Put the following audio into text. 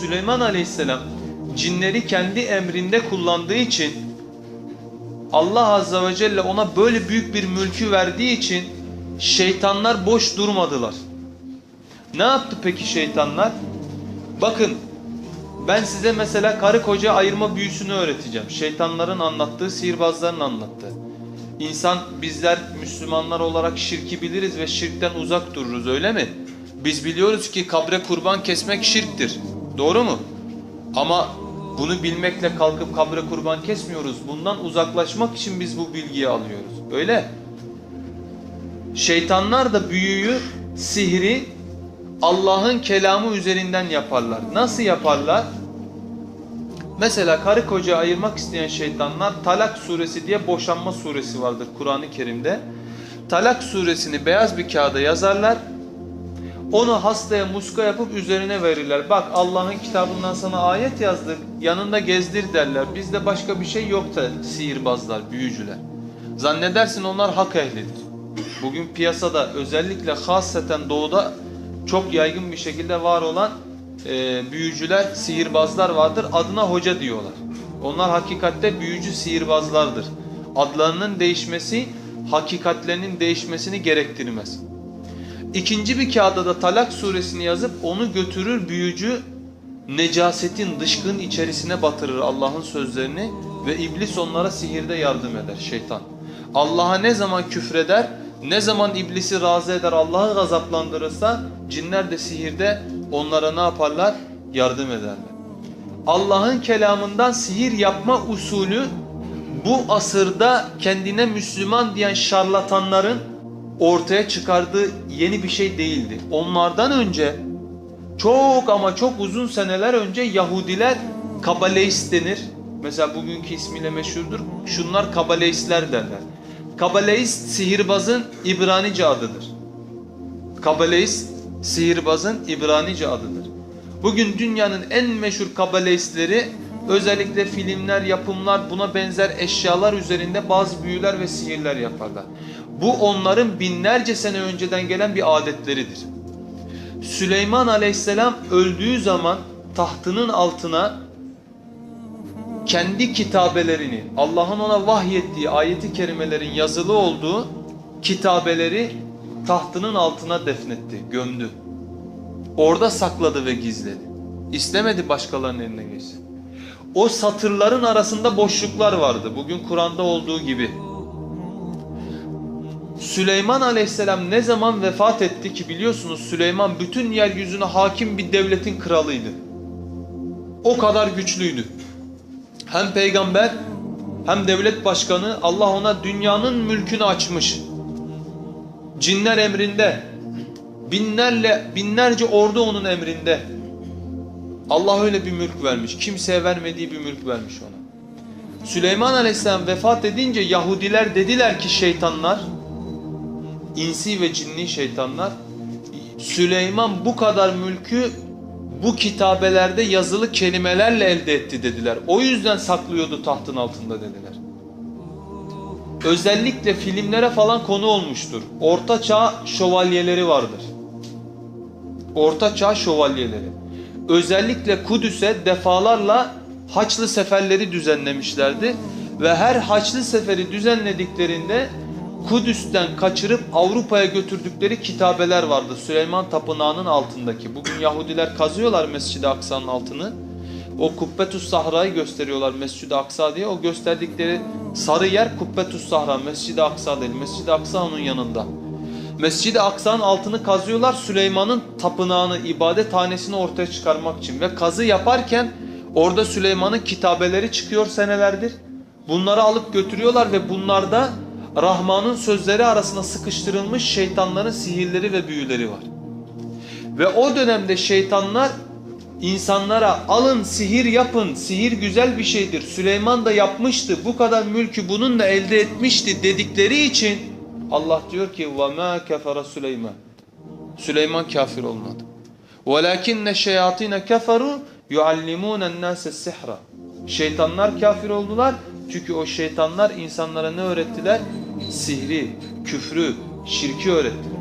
Süleyman Aleyhisselam cinleri kendi emrinde kullandığı için Allah Azze ve Celle ona böyle büyük bir mülkü verdiği için şeytanlar boş durmadılar. Ne yaptı peki şeytanlar? Bakın ben size mesela karı koca ayırma büyüsünü öğreteceğim. Şeytanların anlattığı, sihirbazların anlattığı. İnsan bizler Müslümanlar olarak şirki biliriz ve şirkten uzak dururuz öyle mi? Biz biliyoruz ki kabre kurban kesmek şirktir. Doğru mu? Ama bunu bilmekle kalkıp kabre kurban kesmiyoruz. Bundan uzaklaşmak için biz bu bilgiyi alıyoruz. Öyle. Şeytanlar da büyüyü, sihri Allah'ın kelamı üzerinden yaparlar. Nasıl yaparlar? Mesela karı koca ayırmak isteyen şeytanlar Talak suresi diye boşanma suresi vardır Kur'an-ı Kerim'de. Talak suresini beyaz bir kağıda yazarlar. Onu hastaya muska yapıp üzerine verirler. Bak Allah'ın kitabından sana ayet yazdık. Yanında gezdir derler. Bizde başka bir şey yok da sihirbazlar, büyücüler. Zannedersin onlar hak ehlidir. Bugün piyasada özellikle hasreten doğuda çok yaygın bir şekilde var olan e, büyücüler, sihirbazlar vardır. Adına hoca diyorlar. Onlar hakikatte büyücü sihirbazlardır. Adlarının değişmesi hakikatlerinin değişmesini gerektirmez. İkinci bir kağıda da Talak suresini yazıp onu götürür büyücü necasetin dışkın içerisine batırır Allah'ın sözlerini ve iblis onlara sihirde yardım eder şeytan. Allah'a ne zaman küfreder, ne zaman iblisi razı eder, Allah'ı gazaplandırırsa cinler de sihirde onlara ne yaparlar? Yardım ederler. Allah'ın kelamından sihir yapma usulü bu asırda kendine Müslüman diyen şarlatanların ortaya çıkardığı yeni bir şey değildi. Onlardan önce çok ama çok uzun seneler önce Yahudiler Kabaleist denir. Mesela bugünkü ismiyle meşhurdur. Şunlar Kabaleistler derler. Kabaleist sihirbazın İbranice adıdır. Kabaleist sihirbazın İbranice adıdır. Bugün dünyanın en meşhur kabaleistleri özellikle filmler, yapımlar, buna benzer eşyalar üzerinde bazı büyüler ve sihirler yaparlar. Bu onların binlerce sene önceden gelen bir adetleridir. Süleyman aleyhisselam öldüğü zaman tahtının altına kendi kitabelerini, Allah'ın ona vahyettiği ayeti kerimelerin yazılı olduğu kitabeleri tahtının altına defnetti, gömdü. Orada sakladı ve gizledi. İstemedi başkalarının eline geçsin. O satırların arasında boşluklar vardı. Bugün Kur'an'da olduğu gibi. Süleyman aleyhisselam ne zaman vefat etti ki biliyorsunuz Süleyman bütün yeryüzüne hakim bir devletin kralıydı. O kadar güçlüydü. Hem peygamber hem devlet başkanı Allah ona dünyanın mülkünü açmış. Cinler emrinde. Binlerle binlerce ordu onun emrinde. Allah öyle bir mülk vermiş. Kimseye vermediği bir mülk vermiş ona. Süleyman Aleyhisselam vefat edince Yahudiler dediler ki şeytanlar, insi ve cinni şeytanlar, Süleyman bu kadar mülkü bu kitabelerde yazılı kelimelerle elde etti dediler. O yüzden saklıyordu tahtın altında dediler. Özellikle filmlere falan konu olmuştur. Orta çağ şövalyeleri vardır. Orta çağ şövalyeleri. Özellikle Kudüs'e defalarla Haçlı seferleri düzenlemişlerdi. Ve her Haçlı seferi düzenlediklerinde Kudüs'ten kaçırıp Avrupa'ya götürdükleri kitabeler vardı. Süleyman Tapınağı'nın altındaki. Bugün Yahudiler kazıyorlar Mescid-i Aksa'nın altını. O Kubbetus Sahra'yı gösteriyorlar Mescid-i Aksa diye. O gösterdikleri sarı yer Kubbetus Sahra. Mescid-i Aksa değil. Mescid-i Aksa onun yanında. Mescid-i Aksa'nın altını kazıyorlar Süleyman'ın tapınağını, ibadethanesini ortaya çıkarmak için. Ve kazı yaparken orada Süleyman'ın kitabeleri çıkıyor senelerdir. Bunları alıp götürüyorlar ve bunlarda Rahman'ın sözleri arasına sıkıştırılmış şeytanların sihirleri ve büyüleri var. Ve o dönemde şeytanlar insanlara alın sihir yapın, sihir güzel bir şeydir. Süleyman da yapmıştı, bu kadar mülkü bununla elde etmişti dedikleri için Allah diyor ki وَمَا كَفَرَ Süleyman. Süleyman kafir olmadı. وَلَكِنَّ الشَّيَاطِينَ كَفَرُوا يُعَلِّمُونَ النَّاسَ السِّحْرَ Şeytanlar kafir oldular. Çünkü o şeytanlar insanlara ne öğrettiler? Sihri, küfrü, şirki öğrettiler.